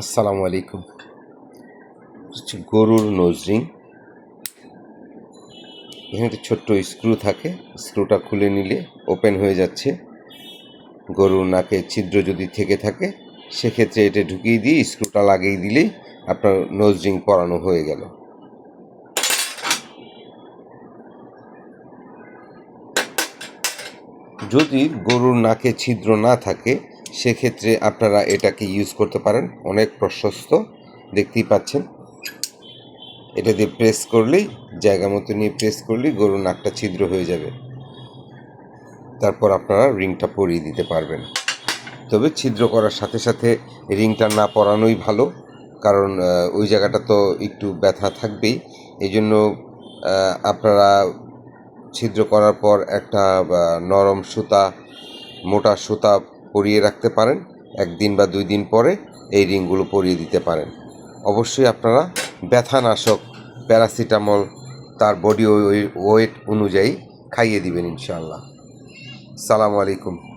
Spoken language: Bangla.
আসসালামু আলাইকুম। হচ্ছে গরুর নোজ রিং এখানে একটা ছোট্ট স্ক্রু থাকে। স্ক্রুটা খুলে নিলে ওপেন হয়ে যাচ্ছে। গরুর নাকে ছিদ্র যদি থেকে থাকে, সেক্ষেত্রে এটা ঢুকিয়ে দিয়ে স্ক্রুটা লাগিয়ে দিলেই আপনার নোজ রিং পরানো হয়ে গেল। যদি গরুর নাকে ছিদ্র না থাকে সেক্ষেত্রে আপনারা এটাকে ইউজ করতে পারেন। অনেক প্রশস্ত, দেখতেই পাচ্ছেন। এটা দিয়ে প্রেস করলেই, জায়গা মতো নিয়ে প্রেস করলেই গরুর নাকটা ছিদ্র হয়ে যাবে। তারপর আপনারা রিংটা পরিয়ে দিতে পারবেন। তবে ছিদ্র করার সাথে সাথে রিংটা না পরানোই ভালো, কারণ ওই জায়গাটা তো একটু ব্যথা থাকবেই। এই জন্য আপনারা ছিদ্র করার পর একটা নরম সুতা, মোটা সুতা পরিয়ে রাখতে পারেন, একদিন বা দুই দিন পরে এই রিংগুলো পরিয়ে দিতে পারেন। অবশ্যই আপনারা ব্যথানাশক প্যারাসিটামল তার বডি ওয়েট অনুযায়ী খাইয়ে দিবেন ইনশাআল্লাহ। সালামু আলাইকুম।